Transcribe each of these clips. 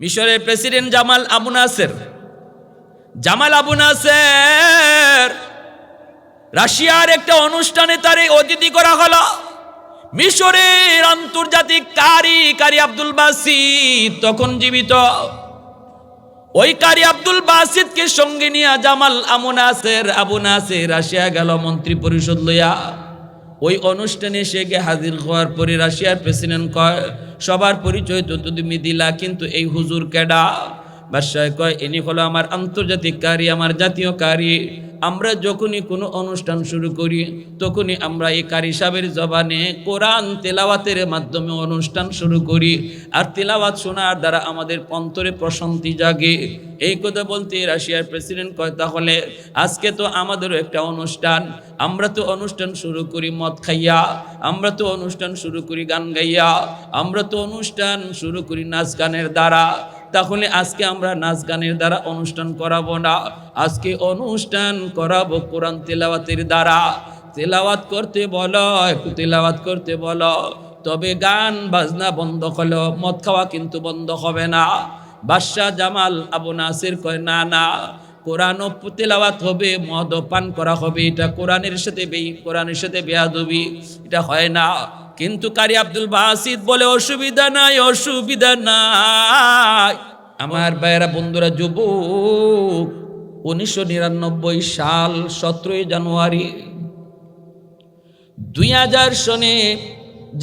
মিশরের president Jamal Abu Nasser. Jamal Abu Nasser রাশিয়ার একটা অনুষ্ঠানে তার অতিথি করা হলো। মিশরের আন্তর্জাতিক কারি কারি আব্দুল বাসিদ তখন জীবিত। ওই কারি আব্দুল বাসিদকে সঙ্গে নিয়ে জামাল আমু নাসের, আবু নাসের রাশিয়া গেল মন্ত্রী পরিষদ লইয়া। ওই অনুষ্ঠানে সে হাজির হওয়ার পরে রাশিয়ার প্রেসিডেন্ট কয় সবার পরিচয় তো তুমি দিলা কিন্তু এই হুজুর কেডা? বাদশাহ কয় ইনি হলো আমার আন্তর্জাতিক কারি, আমার জাতীয় কারি। আমরা যখনই কোনো অনুষ্ঠান শুরু করি, তখনই আমরা এই কারি সাহেবের জবানে কোরআন তেলাওয়াতের মাধ্যমে অনুষ্ঠান শুরু করি। আর তেলাওয়াত শোনার দ্বারা আমাদের অন্তরে প্রশান্তি জাগে। এই কথা বলতে রাশিয়ার প্রেসিডেন্ট কয়, তাহলে আজকে তো আমাদেরও একটা অনুষ্ঠান। আমরা তো অনুষ্ঠান শুরু করি মদ খাইয়া, আমরা তো অনুষ্ঠান শুরু করি গান গাইয়া, আমরা তো অনুষ্ঠান শুরু করি নাচ গানের দ্বারা। তাহলে আজকে আমরা নাচ গানের দ্বারা অনুষ্ঠান করাবো না। আজকে অনুষ্ঠান করাবো কোরআন তেলাওয়াতের দ্বারা। তেলাওয়াত করতে বলো, একটু তেলাওয়াত করতে বলো। তবে গান বাজনা বন্ধ হলো, মদ খাওয়া কিন্তু বন্ধ হবে না। বাদশাহ জামাল আবু নাসির কয়, না না কোরআন তেলাওয়াত হবে মদ পান করা হবে। এটা কোরআনের সাথে বেই কোরআনের সাথে বেয়াদবি, এটা হয় না। কিন্তু কারি আব্দুল বাসিদ বলে, অসুবিধা নাই অসুবিধা নাই। আমার ভাইয়েরা, বন্ধুরা, যুবক, উনিশশো নিরানব্বই সাল সতেরোই জানুয়ারি, দুই হাজার সনে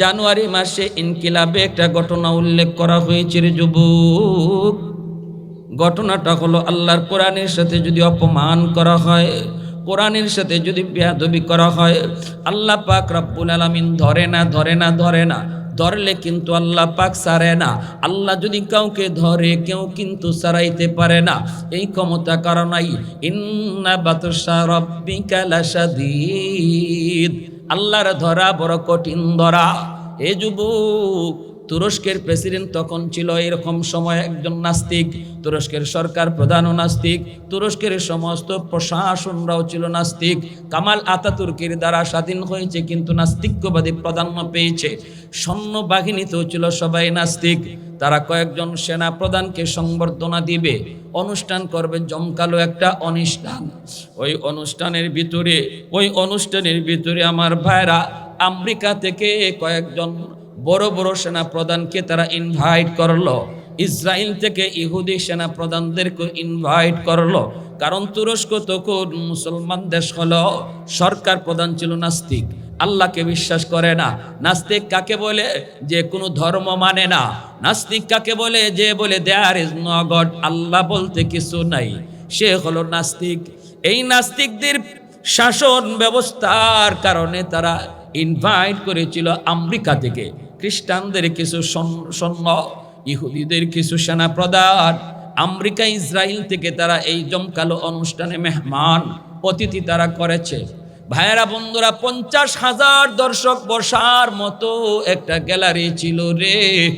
জানুয়ারি মাসে ইনকিলাবে একটা ঘটনা উল্লেখ করা হয়েছে রে যুবক। ঘটনাটা হলো, আল্লাহর কোরআনের সাথে যদি অপমান করা হয় কোরআনের সাথে যদি বেয়াদবি করা হয়, আল্লাহ পাক রব্বুল আলামিন ধরে না ধরে না ধরে না। ধরলে কিন্তু আল্লাহ পাক সারে না। আল্লাহ যদি কাউকে ধরে, কেউ কিন্তু সারাইতে পারে না। এই ক্ষমতা কারণাই ইন্না আল্লাহর ধরা বড় কঠিন ধরা। এ যুবক তুরস্কের প্রেসিডেন্ট তখন ছিল এরকম সময় একজন নাস্তিক, তুরস্কের সরকার প্রধানও নাস্তিক, তুরস্কের সমস্ত প্রশাসনরাও ছিল নাস্তিক। কামাল আতাতুর্কের দ্বারা স্বাধীন হয়েছে কিন্তু নাস্তিক্যবাদী প্রাধান্য পেয়েছে। সৈন্য বাহিনীতেও ছিল সবাই নাস্তিক। তারা কয়েকজন সেনা প্রধানকে সংবর্ধনা দিবে। অনুষ্ঠান করবে জমকালো একটা অনুষ্ঠান। ওই অনুষ্ঠানের ভিতরে, ওই অনুষ্ঠানের ভিতরে আমার ভাইরা আমেরিকা থেকে কয়েকজন বড় বড় সেনা প্রধানকে তারা ইনভাইট করল। ইসরায়েল থেকে ইহুদি সেনা প্রধানদেরকে ইনভাইট করল। কারণ তুরস্ক তখন মুসলমান দেশ হলো, সরকার প্রধান ছিল নাস্তিক। আল্লাহকে বিশ্বাস করে না। নাস্তিক কাকে বলে? যে কোনো ধর্ম মানে না। নাস্তিক কাকে বলে? যে বলে দেয়ার ইজ নো গড আল্লাহ বলতে কিছু নাই। সে হলো নাস্তিক। এই নাস্তিকদের শাসন ব্যবস্থার কারণে তারা ইনভাইট করেছিল আমেরিকা থেকে। খ্রিস্টানদের কিছু সৈন্য- ইহুদিদের কিছু সেনা প্রধান আমেরিকা ইসরায়েল থেকে তারা এই জমকালো অনুষ্ঠানে মেহমান অতিথি তারা করেছে। ভাইয়েরা, বন্ধুরা, পঞ্চাশ হাজার দর্শক বসার মতো একটা গ্যালারি ছিল রে।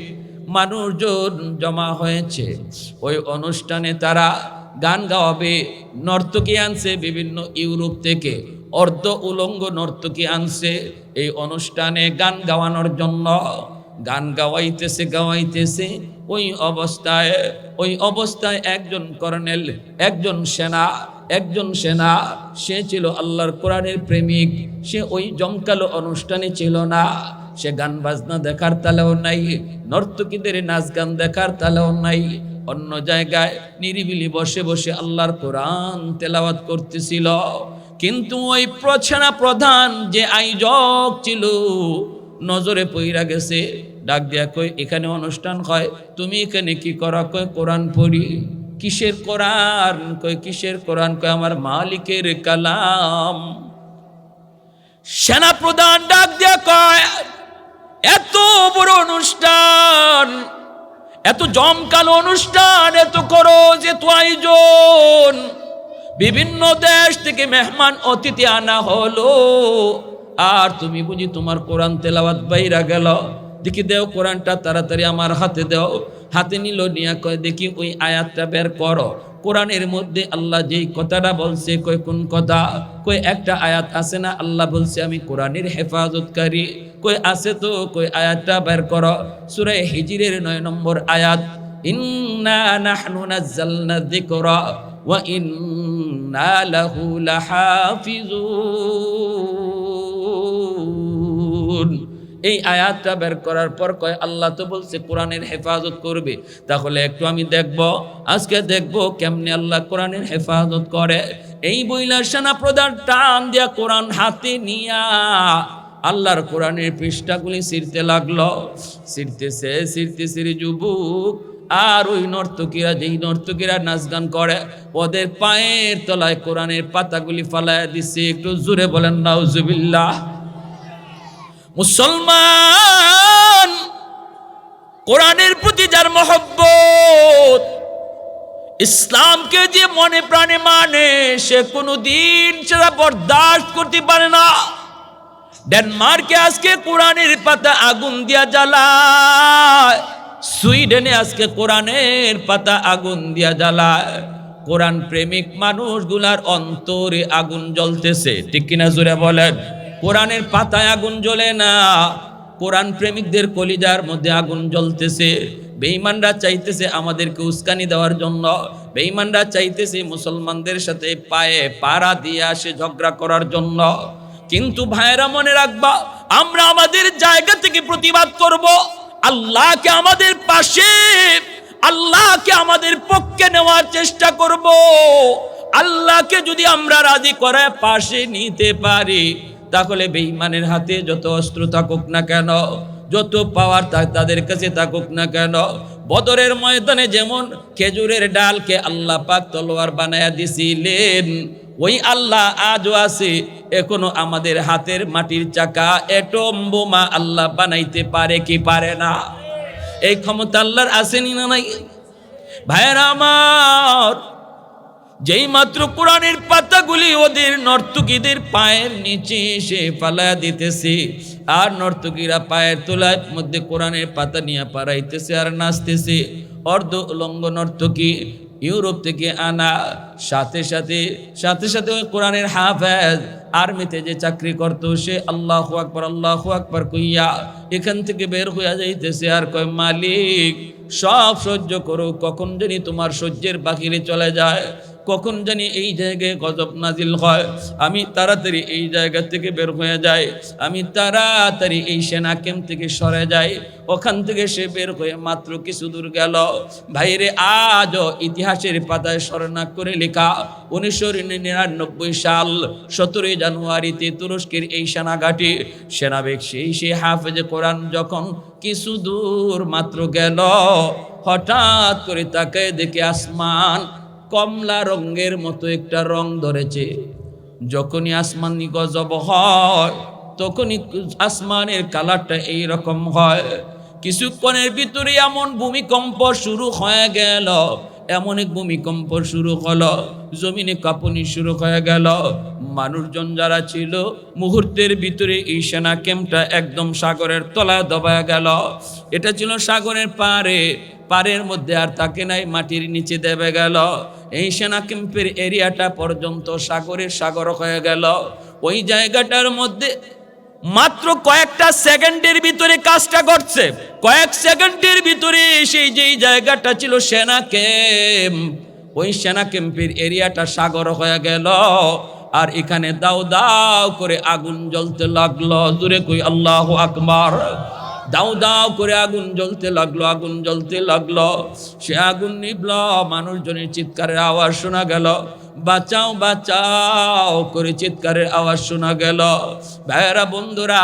মানুষজন জমা হয়েছে। ওই অনুষ্ঠানে তারা গান গাওয়াবে। নর্তকী আনছে বিভিন্ন ইউরোপ থেকে। অর্ধ উলঙ্গ নর্তকী আনছে এই অনুষ্ঠানে গান গাওয়ানোর জন্য। গান গাওয়াইতেছে গাওয়াইতেছে। ওই অবস্থায় ওই অবস্থায় একজন কর্নেল, একজন সেনা একজন সেনা। সে ছিল আল্লাহর কোরআনের প্রেমিক। সে ওই জমকালো অনুষ্ঠানে ছিল না। সে গান বাজনা দেখার তালেও নাই, নর্তকীদের নাচ গান দেখার তালেও নাই। অন্য জায়গায় নিরিবিলি বসে বসে আল্লাহর কোরআন তেলাওয়াত করতেছিল। কিন্তু ওই প্রছেনা প্রধান যে আয়োজক ছিল, নজরে পইরা গেছে, ডাক দিয়া কই এখানে অনুষ্ঠান হয়, তুমি এখানে কি করা? কয়, কোরআন পড়ি। কিসের কোরআন? কয়, কিসের কোরআন? কয়, আমার মালিকের কালাম। সেনা প্রধান ডাক দিয়া কয়, এত বড় অনুষ্ঠান, এত জমকালো অনুষ্ঠান, এত করো যে তো আয়োজন। বিভিন্ন দেশ থেকে মেহমান অতিথি আনা হলো। আর তুমি বুঝি তোমার কোরআন তেলাওয়াত বাইরা গেল। দেখি দেও কোরআনটা তাড়াতাড়ি আমার হাতে দেও। হাতে নিল, নিয়া কয়, দেখি ওই আয়াতটা বের করো। কোরআনের মধ্যে আল্লাহ যেই কথাটা বলছে, কয়, কোন কথা? কই একটা আয়াত আছে না? আল্লাহ বলছে, আমি কোরআনের হেফাজতকারী। কই আছে তো? কই আয়াতটা বের করো। সুরায় হিজিরের নয় নম্বর আয়াত, ইন্না নাহনু নাজ্জালনা যিকরা ওয়া এই আয়াতটা বের করার পর কয়, আল্লাহ তো বলছে কোরআনের হেফাজত করবে। তাহলে একটু আমি দেখব, আজকে দেখব কেমনে আল্লাহ কোরআনের হেফাজত করে। এই বইলার সেনা প্রধান টান দিয়া কোরআন হাতে নিয়া আল্লাহর কোরআনের পৃষ্ঠাগুলি ছিঁড়তে লাগল। ছিঁড়তেছে ছিঁড়তেছে রে যুবক। আর ওই নর্তকীরা যেই নর্তকীরা নাচ গান করে, ওদের পায়ের তলায় কোরআনের পাতাগুলি ফালায় দিচ্ছে একটু জোরে বলেন, নাউজুবিল্লাহ। মুসলমান, কোরআনের প্রতি যার মহব্বত, ইসলামকে যে মনে প্রাণে মানে সে কোনো দিন সেটা বরদাস্ত করতে পারে না। ডেনমার্কে আজকে কোরআনের পাতা আগুন দিয়া জ্বালায়। সুইডেনে আজকে কোরআনের পাতা আগুন দিয়া জ্বালায়। কোরআন প্রেমিক মানুষগুলার অন্তরে আগুন জ্বলতেছে। ঠিক কিনা জোরে বলেন? কোরআনের পাতায় আগুন জ্বলে না। কোরআন প্রেমিকদের কলিজার মধ্যে আগুন জ্বলতেছে। বেঈমানরা চাইতেছে আমাদেরকে উস্কানি দেওয়ার জন্য। বেঈমানরা চাইতেছে মুসলমানদের সাথে পায়ে পাড়া দিয়ে আসে ঝগড়া করার জন্য। কিন্তু ভাইরা মনে রাখবা, আমরা আমাদের জায়গা থেকে প্রতিবাদ করব। আল্লাহকে আমাদের পাশে, আল্লাহকে আমাদের পক্ষে নেওয়ার চেষ্টা করব। আল্লাহকে যদি আমরা রাজি করে পাশে নিতে পারি, তাহলে বেঈমানের হাতে যত অস্ত্র থাকুক না কেন, যত পাওয়ার তাদের কাছে থাকুক না কেন, বদরের ময়দানে যেমন খেজুরের ডালকে আল্লাহ পাক তলোয়ার বানায়া দিছিলেন ওই আল্লাহ আজও আছে, এখনও আমাদের হাতের মাটির চাকা এটম বোমা আল্লাহ বানাইতে পারে কি পারে না? এই ক্ষমতা আল্লাহর আসেনি না নাই? ভাইয়েরা আমার, যেই মাত্র কোরআনের পাতাগুলি ওদের নর্তকীদের পায়ের নিচে এসে ফালায়া দিতেছে, আর নর্তকীরা পায়ের তোলায় মধ্যে কোরআনের পাতা নিয়ে পাড়াইতেছে আর নাচতেছে। অর্ধ উলঙ্গ নর্তকী ইউরোপ থেকে আনা, সাথে সাথে সাথে সাথে ওই কোরআনের হাফেজ, আর্মিতে যে চাকরি করতো, সে আল্লাহ আকবর আল্লাহ আকবর কইয়া এখান থেকে বের হইয়া যাইতেছে। আর কয়, মালিক, সব সহ্য করো, কখন জানি তোমার সহ্যের বাকিরে চলে যায়। কখন জানি এই জায়গায় গজব নাজিল হয়। আমি তাড়াতাড়ি এই জায়গা থেকে বের হয়ে যাই। আমি তাড়াতাড়ি এই সেনা ক্যাম্প থেকে সরে যাই। ওখান থেকে সে বের হয়ে মাত্র কিছু দূর গেল। ভাইরে, আজও ইতিহাসের পাতায় স্মরণা করে লেখা উনিশশো নিরানব্বই সাল, সতেরোই জানুয়ারিতে তুরস্কের এই সেনাঘাটি। সেনাবেগ সেই, সে হাফেজে কোরআন যখন কিছু দূর মাত্র গেল, হঠাৎ করে তাকে দেখে আসমান কমলা রঙের মতো একটা রং ধরেছে। যখনই আসমান গজব হয়, তখনই আসমানের কালারটা এই রকম হয়। কিছুক্ষণের ভিতরে এমন ভূমিকম্প শুরু হয়ে গেল। এমন এক ভূমিকম্প শুরু হলো, জমিনে কাঁপুনি শুরু হয়ে গেল। মানুষজন যারা ছিল, মুহূর্তের ভিতরে এই সেনা ক্যাম্পটা একদম সাগরের তলায় দবায় গেল। এটা ছিল সাগরের পারে পারের মধ্যে আর তাকে নাই, মাটির নিচে দেবে গেল। এই সেনা ক্যাম্পের এরিয়াটা পর্যন্ত সাগরের সাগর হয়ে গেল। ওই জায়গাটার মধ্যে মাত্র কয়েকটা সেকেন্ডের ভিতরে কাজটা করছে কয়েক সেকেন্ডের ভিতরে সেই যেই জায়গাটা ছিল সেনা ক্যাম্প। ওই সেনা ক্যাম্পের এরিয়াটা সাগর হয়ে গেল। আর এখানে দাও দাও করে আগুন জ্বলতে লাগল। দূরে কই, আল্লাহ আকবার। দাও দাও করে আগুন জ্বলতে লাগল, আগুন জ্বলতে লাগল। সে আগুন নিবল মানুষজনের চিৎকারের আওয়াজ শোনা গেল। বাঁচাও বাঁচাও করে চিৎকারের আওয়াজ শোনা গেল। ভাইয়েরা, বন্ধুরা,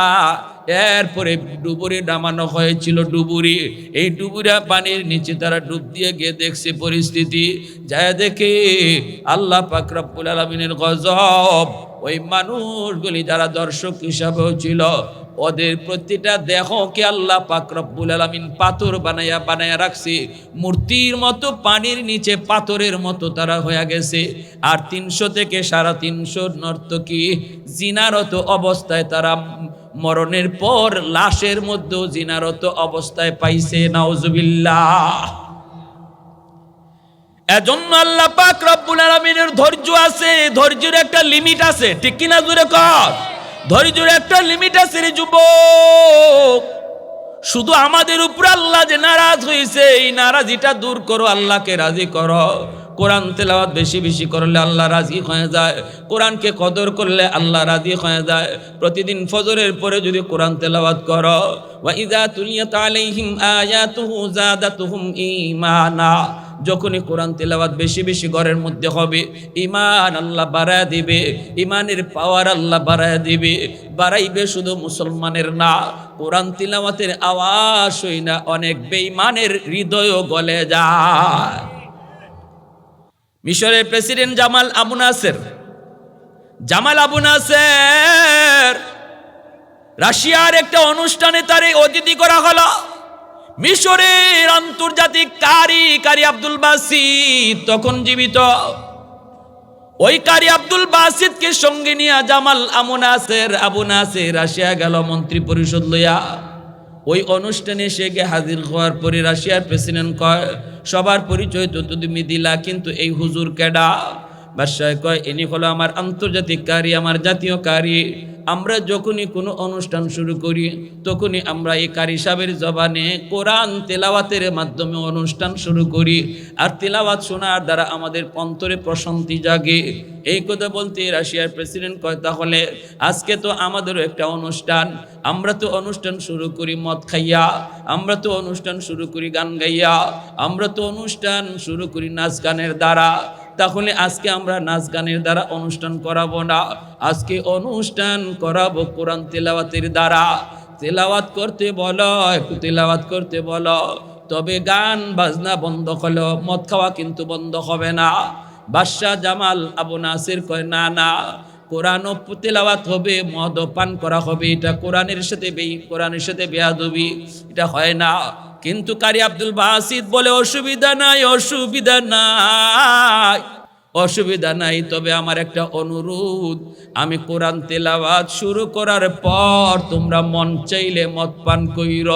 এরপরে ডুবুরি নামানো হয়েছিল ডুবুরি। এই ডুবুরা পানির নিচে তারা ডুব দিয়ে গিয়ে দেখছে পরিস্থিতি। যায় দেখে আল্লাহ পাকরাবুল আলমিনের গজব। ওই মানুষগুলি যারা দর্শক হিসাবেও ছিল ওদের প্রতিটা দেহকে আল্লাহ পাক রব্বুল আলামিন পাথর বানাইয়া বানাইয়া রাখছে। মূর্তির মতো পানির নিচে পাথরের মতো তারা হয়ে গেছে। আর তিনশো থেকে সাড়ে তিনশো নর্তকী জিনারত অবস্থায় তারা মরণের পর লাশের মধ্যেও জিনারত অবস্থায় পাইছে। নাউজুবিল্লাহ। এজন্য আল্লাহ পাক রব্বুল আলামিনের ধৈর্য আছে। ধৈর্যের একটা লিমিট আছে। ঠিক কিনা জুড়ে কর? ধৈর্যের একটা লিমিট আছে রে যুবক। শুধু আমাদের উপর আল্লাহ যে নারাজ হয়েছে এই নারাজিটা দূর করো, আল্লাহকে রাজি করো। কোরআন তেলাওয়াত বেশি বেশি করলে আল্লাহ রাজি হয়ে যায়। কোরআনকে কদর করলে আল্লাহ রাজি হয়ে যায়। প্রতিদিন ফজরের পরে যদি কোরআন তেলাওয়াত করো, ওয়া ইযা তুলিয়াত আলাইহিম আয়াতুহু যাদাতুহুম ঈমানা। যখনই কোরআন তেলাওয়াত বেশি বেশি ঘরের মধ্যে হবে ইমান আল্লাহ বাড়ায় দিবে। ইমানের পাওয়ার আল্লাহ বাড়ায় দিবে। বাড়াইবে শুধু মুসলমানের না, কোরআন তিলাওয়াতের আওয়াজ হই না অনেক বেঈমানের হৃদয়ও গলে যায়। মিশরের president Jamal Abu Nasser. Jamal Abu Nasser রাশিয়ার একটা অনুষ্ঠানে তারে অতিথি করা হলো। মিশরের আন্তর্জাতিক কারি কারি আব্দুল বাসিদ তখন জীবিত। ওই কারি আব্দুল বাসিদকে সঙ্গে নিয়ে জামাল আমু নাসের, আবু নাসের রাশিয়া গেল মন্ত্রী পরিষদ লইয়া। ওই অনুষ্ঠানে সে গে হাজির হওয়ার পরে রাশিয়ার প্রেসিডেন্ট কয়, সবার পরিচয় তো তুমি দিলা, কিন্তু এই হুজুর কেডা? বাদশাহ কয় ইনি হলো আমার আন্তর্জাতিক কারি, আমার জাতীয় কারি। আমরা যখনই কোনো অনুষ্ঠান শুরু করি, তখনই আমরা এই কারি সাহেবের জবানে কোরআন তেলাওয়াতের মাধ্যমে অনুষ্ঠান শুরু করি। আর তেলাওয়াত শোনার দ্বারা আমাদের অন্তরে প্রশান্তি জাগে। এই কথা বলতে রাশিয়ার প্রেসিডেন্ট কয়, তাহলে আজকে তো আমাদেরও একটা অনুষ্ঠান। আমরা তো অনুষ্ঠান শুরু করি মদ খাইয়া, আমরা তো অনুষ্ঠান শুরু করি গান গাইয়া, আমরা তো অনুষ্ঠান শুরু করি নাচ গানের দ্বারা। তাহলে আজকে আমরা নাচ গানের দ্বারা অনুষ্ঠান করাবো না। আজকে অনুষ্ঠান করাবো কোরআন তেলাওয়াতের দ্বারা। তেলাওয়াত করতে বলো তেলাওয়াত করতে বলো। তবে গান বাজনা বন্ধ হলো, মদ খাওয়া কিন্তু বন্ধ হবে না। বাদশাহ জামাল আবু নাসির কয়, না না কোরআন তেলাওয়াত হবে মদ পান করা হবে। এটা কোরআনের সাথে বেই কোরআনের সাথে বেয়াদবি, এটা হয় না। কিন্তু কারি আব্দুল বাসিদ বলে, অসুবিধা নাই অসুবিধা নাই অসুবিধা নাই, তবে আমার একটা অনুরোধ। আমি কোরআন তেলাওয়াত শুরু করার পর তোমরা মন চাইলে মদ পান কইর,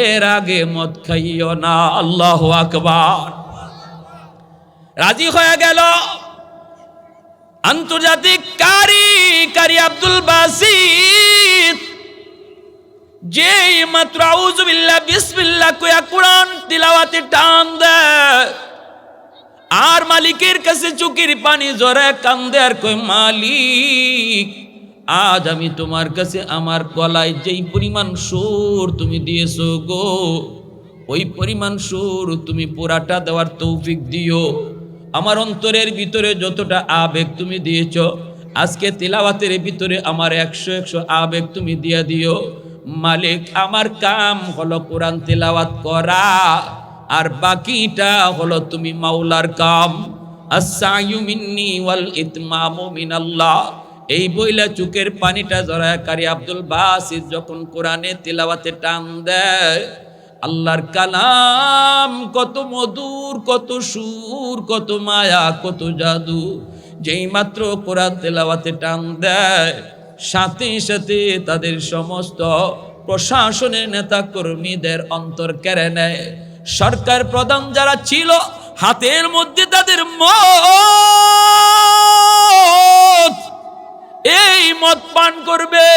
এর আগে মদ খাইও না, আল্লাহ আকবার। রাজি হয়ে গেল। আন্তর্জাতিক কারি কারি আব্দুল বাসিদ যেই মাত্র আউজুবিল্লাহ বিসমিল্লা কয়া কোরআন তিলাওয়াতে টান দেয়। আর মালিকের কাছে চুকির পানি জরে কান্দে আর কই মালিক, আজ আমি তোমার কাছে আমার গলায় যেই পরিমাণ সুর তুমি দিয়েছ গো, ওই পরিমাণ সুর তুমি পুরাটা দেওয়ার তৌফিক দিও। আমার অন্তরের ভিতরে যতটা আবেগ তুমি দিয়েছ, আজকে তিলাওয়াতের ভিতরে আমার একশো একশো আবেগ তুমি দিয়ে দিও। মালিক, আমার কাম হলো কোরআন তেলাওয়াত করা, আর বাকিটা হলো তুমি মাওলার কাম। আসায়ু মিন্নি ওয়াল ইতমামু মিনাল্লাহ। এই বইলা চুকের পানিটা জরাকারী আব্দুল বাসিদ যখন কোরআনে তিলাওয়াতে টান দেয়, আল্লাহর কালাম কত মধুর, কত সুর, কত মায়া, কত জাদু। যেই মাত্র কোরআন তেলাওয়াতে টান দেয় সাথে সাথে তাদের সমস্ত প্রশাসনের নেতা কর্মীদের অন্তর কেড়ে নেয়। সরকার প্রধান যারা ছিল, হাতের মধ্যে তাদের মত এই মদ পান করবে।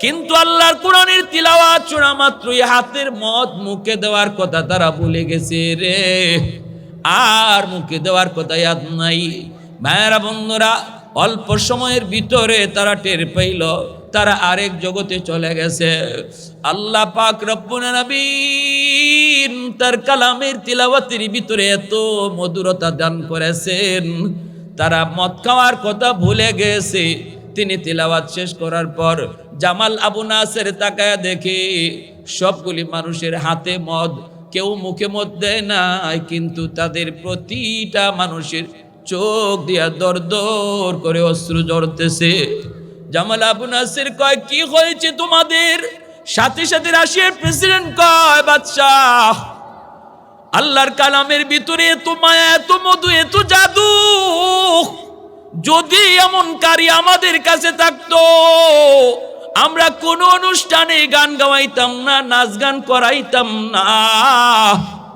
কিন্তু আল্লাহর কোরআনের তিলাওয়াত চূড়া মাত্রই হাতের মদ মুখে দেওয়ার কথা তারা ভুলে গেছে রে। আর মুখে দেওয়ার কথা নাই। মায়েরা বন্ধুরা অল্প সময়ের ভিতরে তারা টের পাইল, তারা আরেক জগতে চলে গেছে। আল্লাহ পাক তার কালামের তিলাওয়াতের ভিতরে এত মধুরতা দান করেছেন। তারা মদ খাওয়ার কথা ভুলে গেছে। তিনি তিলাওয়াত শেষ করার পর জামাল আবু নাসের তাকায় দেখি, সবগুলি মানুষের হাতে মদ, কেউ মুখে মদ দেয় নাই, কিন্তু তাদের প্রতিটা মানুষের চোখ দিয়া দর দর করে অশ্রু জড়তেছে জামাল আবু নাসির কয়, কি হয়েছে তোমাদের? সাথে সাথে রাশিয়ার প্রেসিডেন্ট কয়, বাদশাহ, আল্লাহর কালামের ভিতরে এত মায়া, এত মধু, এত জাদু। যদি এমন কারি আমাদের কাছে থাকতো, আমরা কোন অনুষ্ঠানে গান গাওয়াইতাম না, নাচ গান করাইতাম না।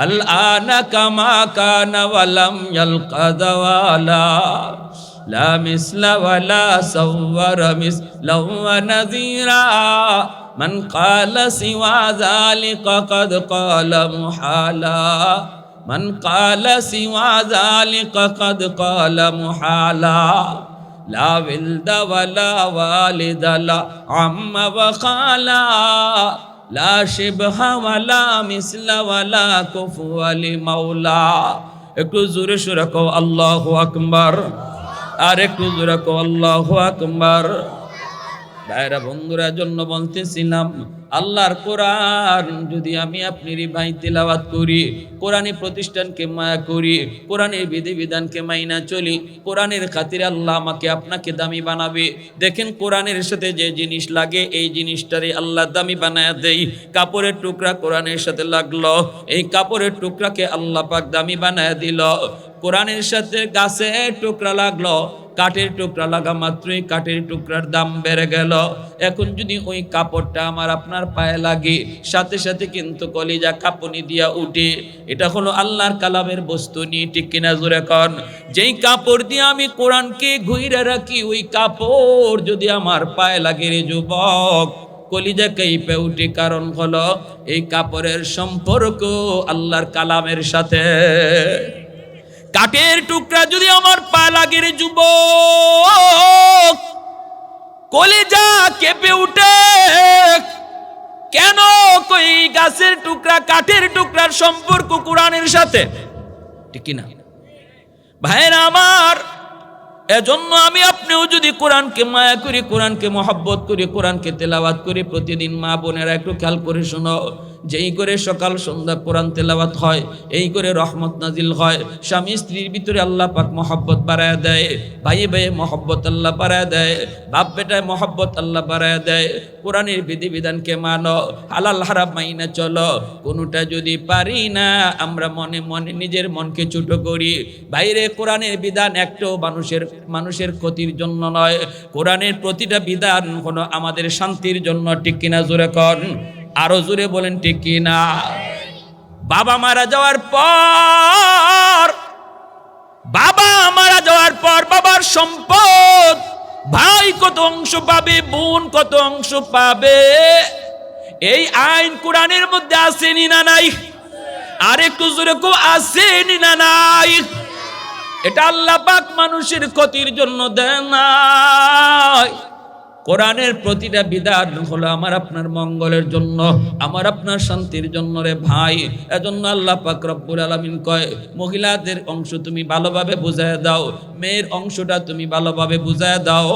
الآن كما كان ولم يلق زوالا. لا مثل ولا صور مثلا ونذيرا. من قال سوى ذلك قد قال محالا. من قال سوى ذلك قد قال محالا. لا ولد ولا والد لا عم وخالا. লা শিবহা ওয়ালা মিসলা ওয়ালা কুফুয়ালি মাওলা একটু জোরে সুরে কো আল্লাহু আর একটু জোরে কো আল্লাহু ভাইরা বন্ধুরা জন্য বলতেছিলাম, আল্লাহর কোরআন যদি আমি আপনি ভাই তেলাওয়াত করি কোরআনের প্রতিষ্ঠানকে মায়া করি কোরআনের বিধিবিধানকে মাইনা চলি, কোরআনের খাতিরে আল্লাহ আমাকে আপনাকে দামি বানাবে। দেখেন কোরআনের সাথে যে জিনিস লাগে, এই জিনিসটারে আল্লাহ দামি বানায় দেই। কাপড়ের টুকরা কোরআনের সাথে লাগল, এই কাপড়ের টুকরাকে আল্লাহ পাক দামি বানায় দিল। কোরআনের সাথে গাছের টুকরা লাগল কাঠের টুকরা লাগা মাত্রই কাঠের টুকরার দাম বেড়ে গেল। এখন যদি ওই কাপড়টা আমার আপনার পায়ে লাগে, সাথে সাথে কিন্তু কলিজা কাঁপুনি দিয়া উঠে। এটা হলো আল্লাহর কালামের বস্তু নিয়ে ঠিক কিনা জোরে কন? যেই কাপড় দিয়ে আমি কোরআনকে ঘুরে রাখি, ওই কাপড় যদি আমার পায়ে লাগে রে যুবক, কলিজা কেইপে উঠে। কারণ হলো, এই কাপড়ের সম্পর্ক আল্লাহর কালামের সাথে। কাঠের টুকরা যদি আমার পা লাগে রে যুবক কলিজা কেঁপে উঠে, কেন কই গাছের টুকরা, কাঠের টুকরার সম্পর্ক কোরআনের সাথে? ঠিক না ভাইরা আমার, এজন্য আমি আপনিও যদি কোরআনকে মায়া করি, কোরআনকে মহব্বত করি, কোরআনকে তেলাওয়াত করি, প্রতিদিন মা বোনেরা একটু খেয়াল করে শোনো। যেই করে সকাল সন্ধ্যা কোরআন তেলাওয়াত হয়, এই করে রহমত নাজিল হয়, স্বামী স্ত্রীর ভিতরে আল্লাহ পাক মহব্বত বাড়ায় দেয়, ভাইয়ে ভাইয়ে মহব্বত আল্লাহ বাড়ায় দেয়, বাপ বেটায় মহব্বত আল্লাহ বাড়ায় দেয়, কোরআনের বিধিবিধানকে মানো, হালাল হারাম মাইনা চলো, কোনোটা যদি পারি না, আমরা মনে মনে নিজের মনকে ছোট করি। বাইরে কোরআনের বিধান একটাও মানুষের মানুষের ক্ষতির জন্য নয়, কোরআনের প্রতিটা বিধান কোনো আমাদের শান্তির জন্য ঠিক কিনা জোরে কর আরও জোরে বলেন, ঠিক কিনা? বাবা মারা যাওয়ার পর, বাবা মারা যাওয়ার পর বাবার সম্পদ, ভাই কত অংশ পাবে, বোন কত অংশ পাবে? এই আইন কোরআনের মধ্যে আসেনি না নাই? আর একটু জোরে কেউ আসেনি না নাই? এটা আল্লাহ পাক মানুষের ক্ষতির জন্য দেন নাই। কোরআনের প্রতিটা বিধান হলো আমার আপনার মঙ্গলের জন্য, আমার আপনার শান্তির জন্য রে ভাই। এজন্য আল্লাহ পাক রব্বুল আলামিন কয়, মহিলাদের অংশ তুমি ভালোভাবে বুঝায় দাও, মেয়ের অংশটা তুমি ভালোভাবে বুঝায় দাও,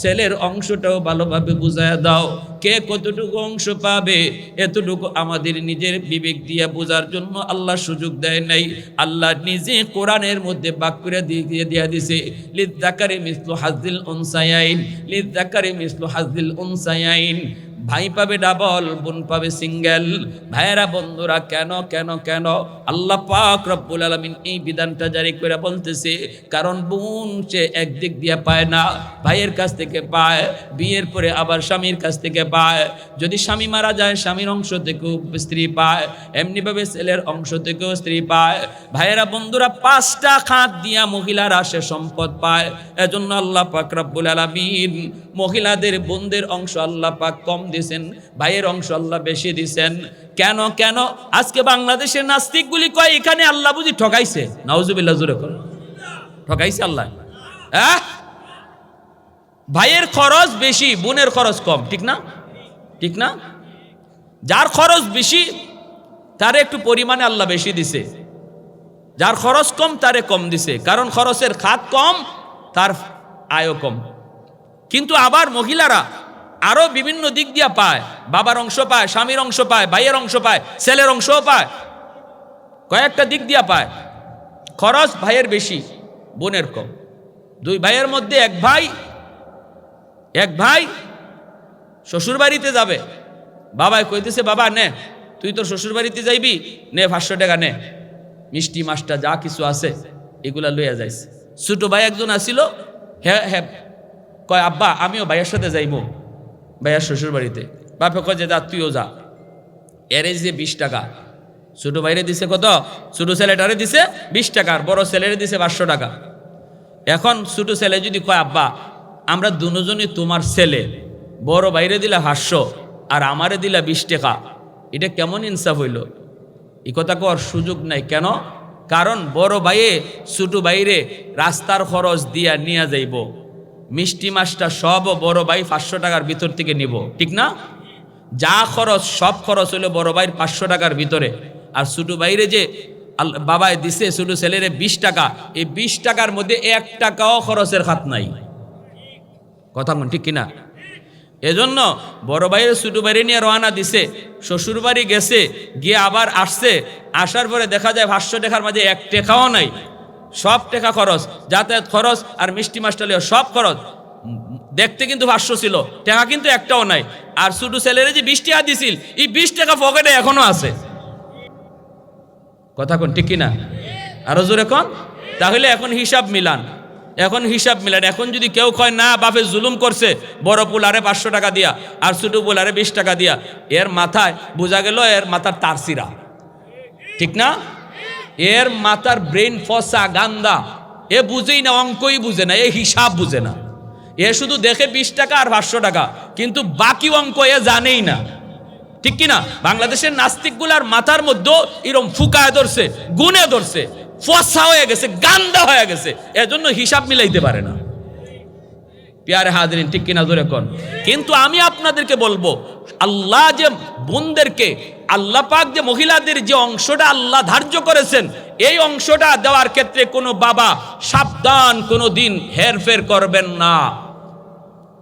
ছেলের অংশটাও ভালোভাবে বুঝায় দাও। কে কতটুকু অংশ পাবে, এতটুকু আমাদের নিজের বিবেক দিয়ে বোঝার জন্য আল্লাহ সুযোগ দেয় নাই। আল্লাহ নিজে কোরআনের মধ্যে বাক করে দিয়ে দিয়ে দিছে, লিদ্দাকারে মিসলু হাজিল উনসায়াইন, লিদ্দাকারে মিসলু ভাই পাবে ডাবল, বোন পাবে সিঙ্গেল। ভাইয়েরা, বন্ধুরা, কেন কেন কেন? আল্লাহ পাক রব্বুল আলমিন এই বিধানটা জারি করে বলতেছে, কারণ বোন সে একদিক দিয়ে পায় না, ভাইয়ের কাছ থেকে পায়, বিয়ের পরে আবার স্বামীর কাছ থেকে পায়। যদি স্বামী মারা যায়, স্বামীর অংশ থেকেও স্ত্রী পায়, এমনিভাবে ছেলের অংশ থেকেও স্ত্রী পায়। ভাইয়েরা, বন্ধুরা, পাঁচটা খাত দিয়া মহিলারা সে সম্পদ পায়। এজন্য আল্লাহ পাক রব্বুল আলমিন মহিলাদের বোনদের অংশ আল্লাহ পাক কম দিছেন ভাইয়ের অংশ আল্লাহ বেশি দিছেন কেন কেন? আজকে বাংলাদেশের নাস্তিকগুলি কয়, এখানে আল্লাহ বুঝি ঠকাইছে? নাউজুবিল্লাহ, জুরে কর ঠকাইছে আল্লাহ? হ্যাঁ? ভাইয়ের খরচ বেশি, বোনের খরচ কম, ঠিক না? ঠিক না? যার খরচ বেশি, তার একটু পরিমাণে আল্লাহ বেশি দিছে। যার খরচ কম, তারে কম দিছে। কারণ খরচের খাত কম, তার আয়ও কম। কিন্তু আবার মহিলারা আরও বিভিন্ন দিক দিয়া পায়। বাবার অংশ পায়, স্বামীর অংশ পায়, ভাইয়ের অংশ পায়, ছেলের অংশও পায়। কয়েকটা দিক দিয়া পায়। খরচ ভাইয়ের বেশি, বোনের কম। দুই ভাইয়ের মধ্যে এক ভাই এক ভাই শ্বশুর বাড়িতে যাবে। বাবাই কইতেছে, বাবা, নে, তুই তোর শ্বশুর বাড়িতে যাইবি? নে, পাঁচশো টাকা নে। মিষ্টি, মাছটা যা কিছু আছে, এগুলা লইয়া যাইস। ছোট ভাই একজন আসিল হ্যাঁ হ্যাঁ কয়, আব্বা, আমিও ভাইয়ের সাথে যাইবো, ভাইয়ার শ্বশুর বাড়িতে বাপে কয় যে, যা, তুইও যা। এর এই যে বিশ টাকা, ছোট ভাইরে দিছে কত? ছোট ছেলেটারে দিছে বিশ টাকা আর বড় ছেলেরে দিছে পাঁচশো টাকা। এখন ছোট ছেলে যদি কয়, আব্বা, আমরা দুজনই তোমার ছেলে, বড় বাইরে দিলা হাস্য আর আমারে দিলা বিশ টাকা। এটা কেমন ইনসাফ হইল? এই কথা কর সুযোগ নাই। কেন? কারণ বড় ভাইয়ে ছোট বাইরে রাস্তার খরচ দিয়া নিয়ে যাইব। মিষ্টি মাছটা সব বড় ভাই পাঁচশো টাকার ভিতর থেকে নিব। ঠিক না? যা খরচ, সব খরচ হইল বড় ভাইয়ের পাঁচশো টাকার ভিতরে। আর ছোট বাইরে যে বাবায় দিছে ছোট ছেলেরে বিশ টাকা, এই বিশ টাকার মধ্যে এক টাকাও খরচের খাত নাই। কথা মন ঠিক কিনা? এজন্য বড় ভাইয়ের ছোট বাইরে নিয়ে রওনা দিছে, শ্বশুর বাড়ি গেছে, গিয়ে আবার আসছে, আসার পরে দেখা যায় পাঁচশো টাকার মাঝে এক টাকাও নাই। সব টাকা খরচ, যাতায়াত খরচ আর মিষ্টি মাছটা লিয়ে সব খরচ। দেখতে কিন্তু ভাষ্য ছিল, টাকা কিন্তু একটাও নাই। আর ছোট ছেলের যে বিশ টাকা দিছিল, এই বিশ টাকা পকেটে এখনও আছে। কথা কোন, ঠিক কিনা? আরও জোরে কন? তাহলে এখন হিসাব মিলান। এখন হিসাব মিলান। এখন যদি কেউ কয়, না, বাপে জুলুম করছে, বড় পুলারে পাঁচশো টাকা দিয়া আর ছোট পুলারে বিশ টাকা দিয়া। এর মাথায় বোঝা গেল, এর মাথার তারসিরা। ঠিক না? এর মাথার ব্রেন ফসা, গান্দা। এ বুঝেই না, অঙ্কই বুঝে না, এ হিসাব বুঝে না। এ শুধু দেখে বিশ টাকা আর পাঁচশো টাকা, কিন্তু বাকি অঙ্ক এ জানেই না। ঠিক কি না বাংলাদেশের নাস্তিকগুলার মাথার মধ্যে এরম ফুকায় ধরছে, গুনে ধরছে, ফসা হয়ে গেছে, গান্দা হয়ে গেছে, এজন্য হিসাব মিলাইতে পারে না। পিয়ারে হাজরিন, ঠিক কিনা জোরে কন? কিন্তু আমি আপনাদেরকে বলব, আল্লাহ যে বোনদেরকে আল্লাহ পাক যে মহিলাদের যে অংশটা আল্লাহ ধার্য করেছেন, এই অংশটা দেওয়ার ক্ষেত্রে কোনো বাবা সাবধান কোনো দিন হেরফের করবেন না।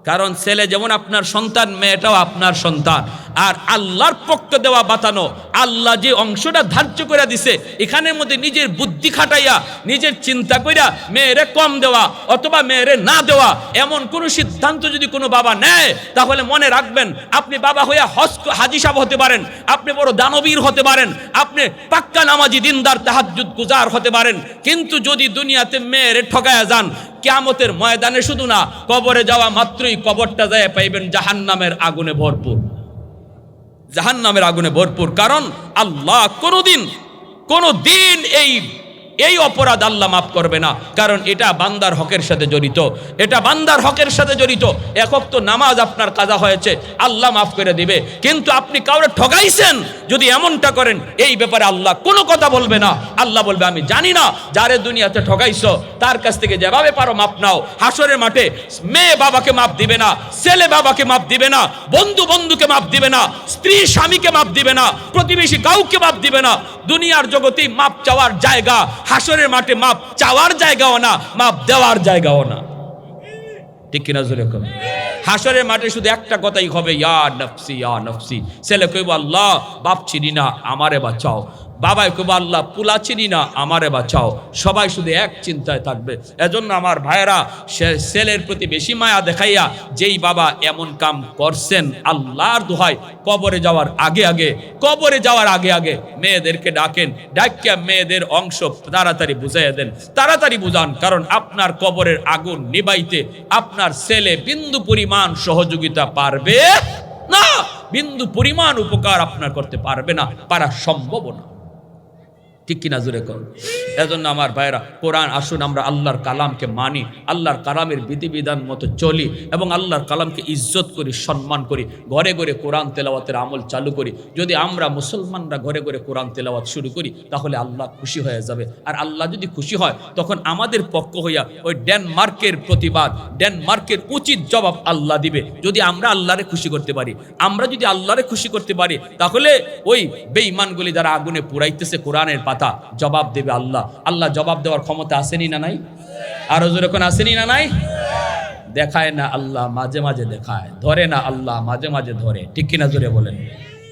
কারণ ছেলে যেমন আপনার সন্তান, মেয়েটাও আপনার সন্তান। আর আল্লাহর পক্ষ দেওয়া বাতানো, আল্লাহ যে অংশটা ধার্য করে দিছে, এখানের মধ্যে নিজের বুদ্ধি খাটাইয়া, নিজের চিন্তা কইরা মেয়েরে কম দেওয়া অথবা মেয়েরে না দেওয়া, এমন কোন সিদ্ধান্ত যদি কোনো বাবা নেয়, তাহলে মনে রাখবেন আপনি বাবা হইয়া হজ হাজি সাহেব হতে পারেন, আপনি বড় দানবীর হতে পারেন, আপনি পাক্কা নামাজি দিনদার, তাহাজ্জুদ গুজার হতে পারেন। কিন্তু যদি দুনিয়াতে মেয়েরে ঠকায়া যান, কিয়ামতের ময়দানে শুধু না, কবরে যাওয়া মাত্রই কবরটা যায় পাইবেন জাহান্নামের আগুনে ভরপুর। জাহান্নামের আগুনে ভরপুর। কারণ আল্লাহ কোনোদিন কোনোদিন এই এই অপরাধ আল্লাহ মাফ করবে না। কারণ এটা বান্দার হকের সাথে জড়িত। এটা বান্দার হকের সাথে জড়িত। একক তো নামাজ আপনার কাজা হয়েছে, আল্লাহ মাফ করে দিবে। কিন্তু আপনি কাউরে ঠগাইছেন, যদি এমনটা করেন, এই ব্যাপারে আল্লাহ কোনো কথা বলবে না। আল্লাহ বলবে, আমি জানি না যারে দুনিয়াতে ঠগাইছো, তার কাছ থেকে যেভাবে পারো মাপ নাও। হাসরের মাঠে মেয়ে বাবাকে মাপ দিবে না, ছেলে বাবাকে মাপ দিবে না, বন্ধু বন্ধুকে মাপ দিবে না, স্ত্রী স্বামীকে মাপ দিবে না, প্রতিবেশী কাউকে মাপ দিবে না। দুনিয়ার জগতে মাপ চাওয়ার জায়গা, হাসরের মাঠে মাপ চাওয়ার জায়গাও না, মাপ দেওয়ার জায়গাও না। ঠিক কিনা জোরে কম হাসরের মাঠে শুধু একটা কথাই হবে, ইয়া নফসি ইয়া নফসি। ছেলে কইব, আল্লাহ, বাপ চিনি না, আমারে বাঁচাও। বাবাই কইব, আল্লাহ, পুলা চিনি না, আমারে বাঁচাও। সবাই শুধু এক চিন্তায় থাকবে। এজন্য আমার ভাইয়েরা ছেলের প্রতি বেশি মায়া দেখাইয়া, যেই বাবা এমন কাম করছেন আল্লাহর দোহাই কবরে যাওয়ার আগে আগে, কবরে যাওয়ার আগে আগে মেয়েদেরকে ডাকেন, ডাকিয়া মেয়েদের অংশ তাড়াতাড়ি বুঝাইয়া দেন। তাড়াতাড়ি বুঝান, কারণ আপনার কবরের আগুন নিবাইতে আপনার ছেলে বিন্দু পরিমাণ সহযোগিতা পারবে না। বিন্দু পরিমাণ উপকার আপনার করতে পারবে না, পারা সম্ভব না। ঠিক কিনা জোরে কর এজন্য আমার ভাইরা কোরআন আসুন, আমরা আল্লাহর কালামকে মানি, আল্লাহর কালামের বিধিবিধান মতো চলি এবং আল্লাহর কালামকে ইজ্জত করি, সম্মান করি, ঘরে ঘরে কোরআন তেলাওয়াতের আমল চালু করি। যদি আমরা মুসলমানরা ঘরে ঘরে কোরআন তেলাওয়াত শুরু করি, তাহলে আল্লাহ খুশি হয়ে যাবে। আর আল্লাহ যদি খুশি হয়, তখন আমাদের পক্ষ হইয়া ওই ডেনমার্কের প্রতিবাদ, ডেনমার্কের উচিত জবাব আল্লাহ দিবে। যদি আমরা আল্লাহরে খুশি করতে পারি, আমরা যদি আল্লাহরে খুশি করতে পারি, তাহলে ওই বেঈমানগুলি যারা আগুনে পুরাইতেছে কোরআনের পাতা জবাব দেবে আল্লাহ। আল্লাহ জবাব দেওয়ার ক্ষমতা আসেনি না নাই? আরও যেরকম আসেনি না নাই? দেখায় না আল্লাহ, মাঝে মাঝে দেখায়। ধরে না আল্লাহ, মাঝে মাঝে ধরে। ঠিক কিনা জোরে বলেন?